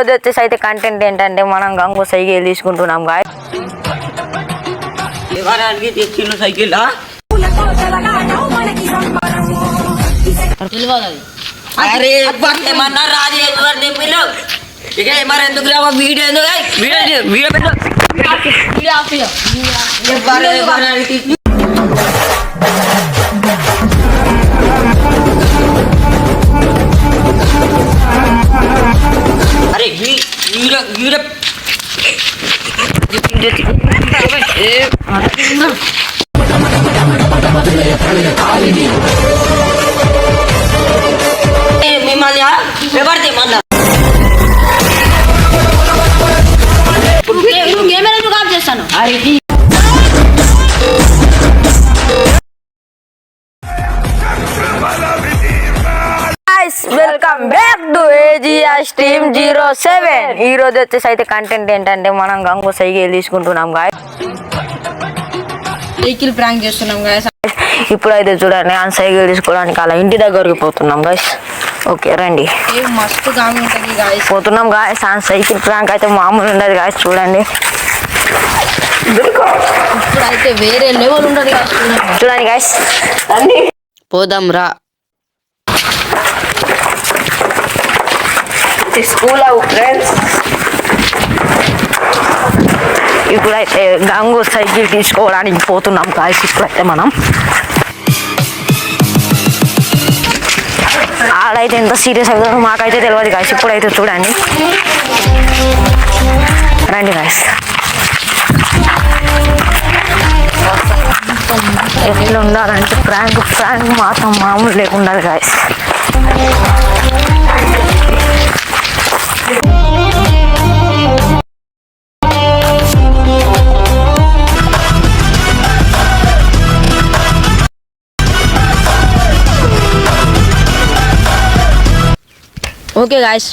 రోజు వచ్చేసి అయితే కంటెంట్ ఏంటంటే మనం గంగు సైకిల్ తీసుకుంటున్నాం గాయ సైకిల్? అరే ఏమన్నా ఇక మరి ఎందుకు రావా? వీడియో ఎందుకు? ఏయ్, వీడియో తీ- వీడియో పెట్టు ఏ, మిమ్మల్ని చేస్తాను welcome back to AGR stream zero seven ఈ రోజు వచ్చేసి అయితే కంటెంట్ ఏంటంటే మనం గంగు సైకిల్ తీసుకుంటున్నాం గాయ సైకిల్ ప్రాంక్ చేస్తున్నాం గాయస్ ఇప్పుడైతే చూడండి ఆ సైకిల్ తీసుకోవడానికి అలా ఇంటి దగ్గరికి పోతున్నాం గాయస్ ఓకే రండి. మస్తు గామి ఉంటుంది గాయస్ పోతున్నాం గాయస్ ఆ సైకిల్ ప్రాంక్ అయితే మామూలు ఉండదు గాయస్ చూడండి. వేరే లెవెల్ గాయస్ చూడండి. గాయస్ పోదాం రా. స్కూల్ ఫ్రెండ్స్ ఇప్పుడైతే గంగు సైకిల్ తీసుకోవడానికి పోతున్నాం గాయస్ ఇప్పుడైతే మనం. ఆడైతే ఎంత సీరియస్ అవుతుందో మాకైతే తెలియదు కాయస్ ఇప్పుడైతే చూడండి. రండి కాయస్ ఎట్లా ఉండాలంటే ప్రాంక్ ప్రాంక్ మాత్రం మామూలు లేకుండా గాయస్ ఓకే గాయస్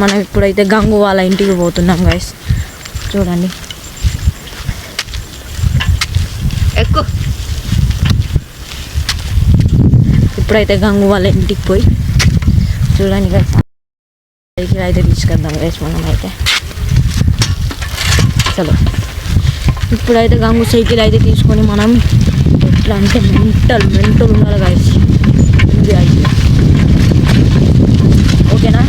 మనం ఇప్పుడైతే గంగు వాళ్ళ ఇంటికి పోతున్నాం గాయస్ చూడండి. ఎక్కువ ఇప్పుడైతే గంగు వాళ్ళ ఇంటికి పోయి చూడండి గాయస్ సైకిల్ అయితే తీసుకెళ్దాం గాయస్ మనం అయితే చలో. ఇప్పుడైతే గంగు సైకిల్ అయితే తీసుకొని మనం ఎట్లా అంటే మెంటల్ మెంటల్ ఉండాలి గాయస్ ఇది అయితే ఓకేనా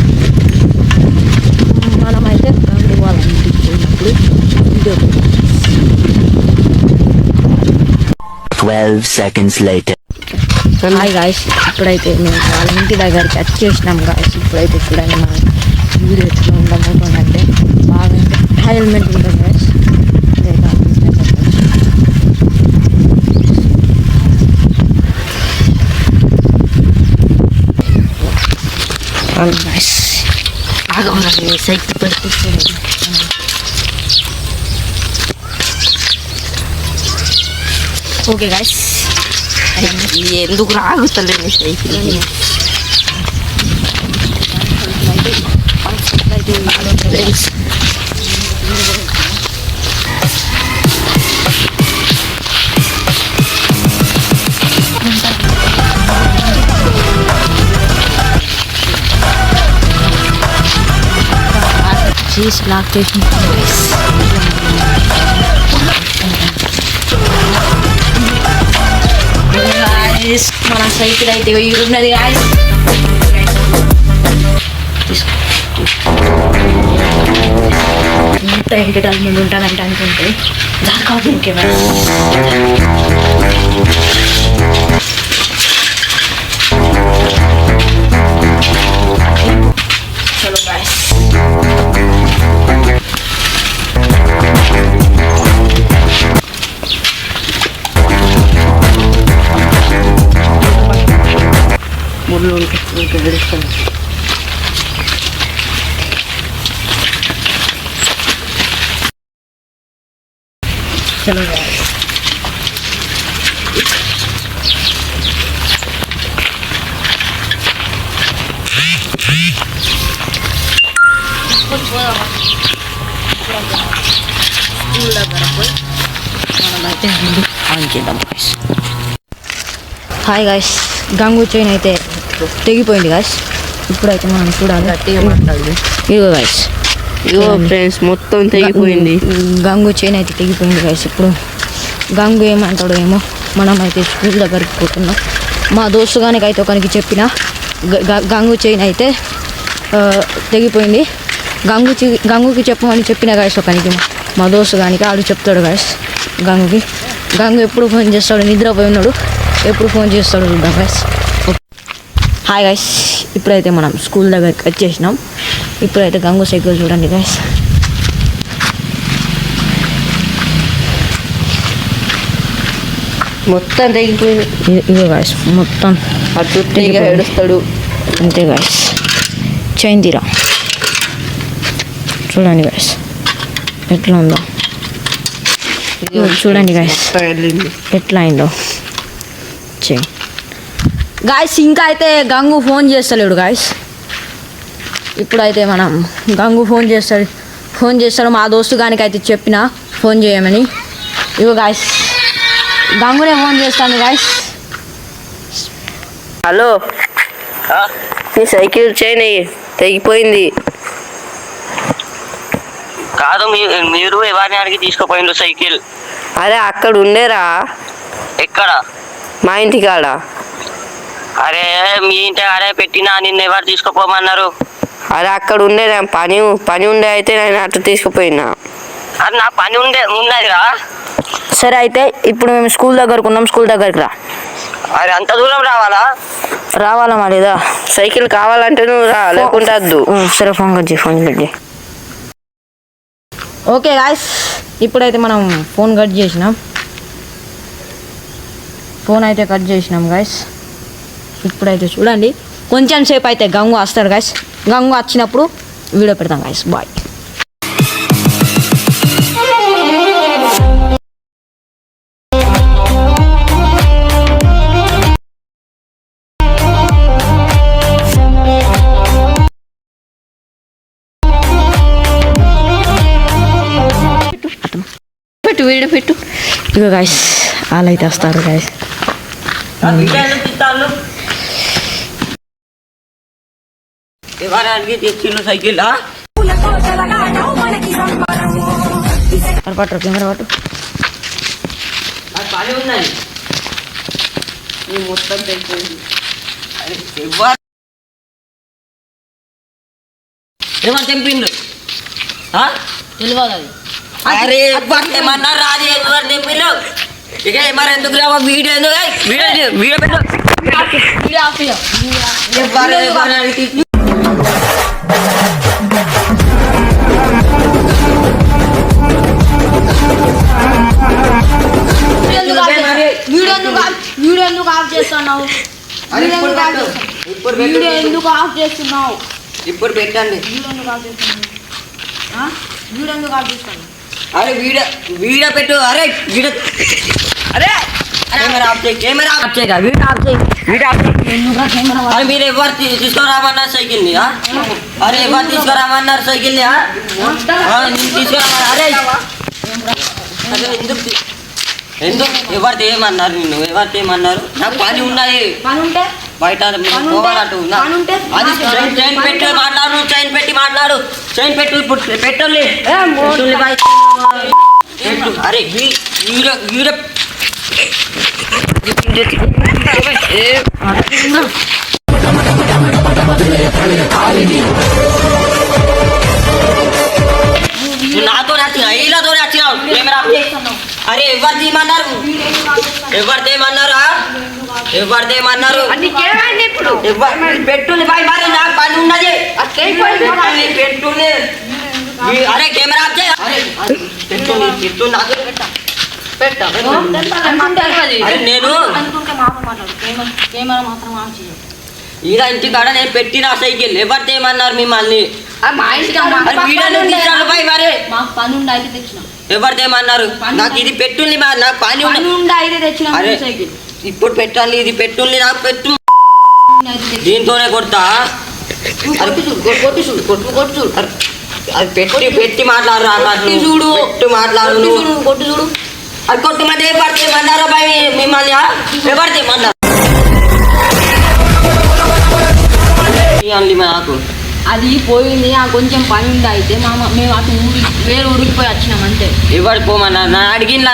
మనమైతే గంగు వాళ్ళ ఇంటికి పోయి ఇప్పుడు video 12 seconds later. Hi guys ఇప్పుడైతే మేము వాళ్ళ ఇంటి దగ్గరికి వచ్చేసినాం గాయస్ ఇప్పుడైతే చూడండి మనం వీడియో ఎట్లా ఉండబోతుందంటే బాగా హెల్మెట్ ఉంటుంది గాయస్ సైకిల్ పెట్టి ఓకే గాయస్ ఎందుకు రాగుతలేదు సైకిల్ ఫ్రెండ్స్ చేసి లాక్ చేసి గాయస్ మన సైకిల్ అయితే ఉన్నది గాయస్ ఎంత ఎంటర్టైన్మెంట్ ఉంటానంటే అనుకుంటే దాని కాదు ఇంకేమైనా ముళ్ళు ఉంటే ఇంకా తెలుస్తాను చలో గాయస్ మనమైతే ముందు ఆన్ చేద్దాం గాయస్ తెగిపోయింది గాయస్ ఇప్పుడైతే మనం చూడాలి. గట్టిగా ఇదిగో గాయస్ ఇగో ఫ్రెండ్స్ మొత్తం తెగిపోయింది. గంగు చైన్ అయితే తెగిపోయింది గైస్ ఇప్పుడు గంగు ఏమంటాడో ఏమో మనం అయితే స్కూల్ దగ్గరికి పోతున్నాం. మా దోస్తు గానికి అయితే ఒకరికి చెప్పిన గ- గ- గంగు చైన్ అయితే తెగిపోయింది. గంగు చి- గంగుకి చెప్పమని చెప్పిన గాయస్ ఒకరికి మా దోస్తు గానికి ఆడు చెప్తాడు గాయస్ గంగుకి. గంగు ఎప్పుడు ఫోన్ చేస్తాడు? నిద్రపోయి ఉన్నాడు. ఎప్పుడు ఫోన్ చేస్తాడు చూద్దాం గాయస్ హాయ్ గాయస్ ఇప్పుడైతే మనం స్కూల్ దగ్గరికి వచ్చేసినాం. ఇప్పుడైతే గంగు సైకిల్ చూడండి గాయస్ మొత్తం తెగిపోయింది. ఇగో గాయస్ మొత్తం అటు ఏడుస్తాడు. అంతే గాయస్ చైన్ తీరా. చూడండి గాయస్ ఎట్లా ఉందో. చూడండి గాయస్ ఎట్లా అయిందో. చైన్ గాయస్ ఇంకా అయితే గంగు ఫోన్ చేస్తలేడు గాయస్ ఇప్పుడైతే మనం గంగు ఫోన్ చేస్తాడు. ఫోన్ చేస్తాడు మా దోస్తు గానికి అయితే చెప్పిన ఫోన్ చేయమని. ఇగో గాయస్ గంగునే ఫోన్ చేస్తాను గాయస్ హలో. నీ సైకిల్ చైన్ తెగిపోయింది. కాదు మీ- మీరు ఎవరిని అడిగి తీసుకుపోయిండ్రు సైకిల్? అరే అక్కడ ఉండేరా. ఎక్కడ? మా ఇంటి కాడ. అరే మీ ఇంటి అరే పెట్టినా నిన్ను ఎవరు తీసుకుపోమన్నారు? అరే అక్కడ ఉండేరా పని పని ఉండే అయితే నేను అటు తీసుకుపోయినా. అది నా పని ఉండే ఉన్నదిరా. సరే అయితే ఇప్పుడు మేము స్కూల్ దగ్గరకు ఉన్నాం స్కూల్ దగ్గరికి రా. అరే అంత దూరం రావాలా? రావాలా మరిదా సైకిల్ కావాలంటే నువ్వు రా లేకుంటే వద్దు. సరే phone cut phone cut okay guys ఇప్పుడైతే మనం ఫోన్ కట్ చేసినాం. ఫోన్ అయితే కట్ చేసినాం గాయస్. ఇప్పుడైతే చూడండి. కొంచెం సేపు అయితే గంగు వస్తాడు గాయస్ గంగు వచ్చినప్పుడు వీడియో పెడతాం గాయస్ బాయ్ పెట్టు వీడియో పెట్టు. ఇక గాయస్ వాళ్ళు అయితే వస్తారు గాయస్ అడిగి తెచ్చిండ్రు సైకిల్ ఆ? పట్టు కెమెరా పట్టు. పని ఉన్నది నీ మొత్తం ఏమని తెంపిండ్రు ఆ? తెలియదు అది అరే ఎవరు ఏమన్నారు రాజు ఎవరు తెంపిండ్రు ఇక మరి ఎందుకు రావా? వీడియో ఎందుకు? వీడియో వీడియో పెట్టు. వీడియో చేస్తున్నావు? ఇప్పుడు. వీడియో ఎందుకు ఆఫ్ చేస్తున్నావు? ఇప్పుడు పెట్టండి. వీడియో ఎందుకు ఆఫ్ చేస్తున్నావు? ఆ? వీడియో ఎందుకు ఆఫ్ చేస్తున్నావు? అరే వీడియో వీడియో పెట్టు. అరే వీడియో. అరే కెమెరా ఆఫ్ చేయి కెమెరా ఆఫ్ చేయి. వీడియో ఆఫ్ చేయి. వీడియో ఆఫ్ చేయి. అరే మీరు ఎవరు తీసుకురామన్నారు సైకిల్ని ఆ? అరే ఎవరు తీసుకురామన్నారు సైకిల్ని ఆ? ఆ, నేను తీసుకురామన్నా అరే. ఎందుకు ఎందుకు? ఎవరు తేయమన్నారు నిన్ను? ఎవరు తేయమన్నారు నాకు పని ఉన్నది. పని ఉంటే? బయట పోవాలంటూ అది చైన్ పెట్టి మాట్లాడు చైన్ పెట్టి మాట్లాడు. చైన్ పెట్టు ఇప్పుడు పెట్టండి. అరే వీడియో వీడియో అరే ఎవరు తీయమన్నారు? ఎవరు తేమన్నారా ఎవరు తేమన్నారు పెట్టుంది బాయ్ మరి నాకు పని ఉన్నది. పెట్టుంది, అరే కెమెరా ఆఫ్ చేయి. పెట్టుంది నేను ఈడ ఇంటి కాడ నేను పెట్టిన సైకిల్. ఎవరు తేమన్నారు మిమ్మల్ని? తీసాను బాయ్ మరి. పని ఉండి అయితే తెచ్చినాం. ఎవరు తేమన్నారు నాకు ఇది పెట్టుంది మా నాకు పని ఉండి అయితే తెచ్చినాం అరే ఇప్పుడు పెట్టాలి ఇది పెట్టుంది నాకు పెట్టు. దీంతోనే కొడతా. కొట్టు చూడు కొట్టు కొట్టు చూడు కొట్టు కొట్టు అది పెట్టి పెట్టి మాట్లాడు కొట్టి చూడు. పెట్టు మాట్లాడు కొట్టు. చూడు కొట్టు చూడు. అది కొట్టమంటే ఏ పడితే మన్నారా బాయ్ మిమ్మల్ని పడితే మన్నారు నాకు? అది పోయింది ఆ కొంచెం పని ఉంది అయితే. మా మేము అటు ఊరి వేరే ఊరికి పోయి వచ్చినాం అంతే. ఎవరు పోమన్నా? నా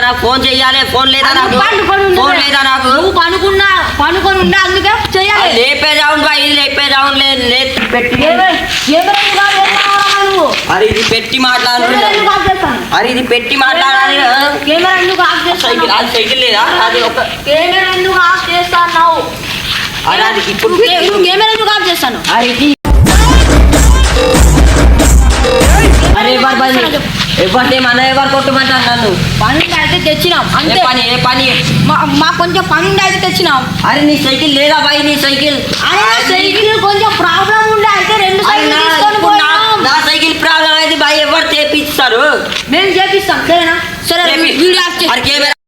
నాకు ఫోన్ చెయ్యాలి. ఫోన్ లేదా నాకు. ఫోన్ లేదా నాకు? నువ్వు పనుకున్నా పనుకొని ఉండే అందుకే చెయ్యాలి. అది లేపే రౌండ్ బా ఇది లేపే రౌండ్ లేదు లేదు పెట్టి. అరే ఇది పెట్టి మాట్లాడు. అరే ఇది పెట్టి మాట్లాడాలి. కెమెరా ఎందుకు ఆఫ్ చేస్తాను అది సైకిల్ లేదా? అది ఒక కెమెరా ఎందుకు ఆఫ్ చేస్తాను అరే అది ఇప్పుడు కెమెరా ఎందుకు ఆఫ్ చేస్తాను? అరే ఎవరు పని ఎవరిని మన ఎవరు కొట్టమంటారు నన్ను? పని ఉంటే అయితే తెచ్చినాం అంతే. పని ఏ పని? మా- కొంచెం పని అయితే తెచ్చినాం. అరే నీ సైకిల్ లేదా బాయ్ నీ సైకిల్? సైకిల్ కొంచెం ప్రాబ్లం ఉండే అయితే రెండు సైకిల్ నా- ప్రాబ్లం అయితే బాయ్ ఎవరు చేపిస్తారు? మేము చేపిస్తాం సరేనా? సరే. వీడియో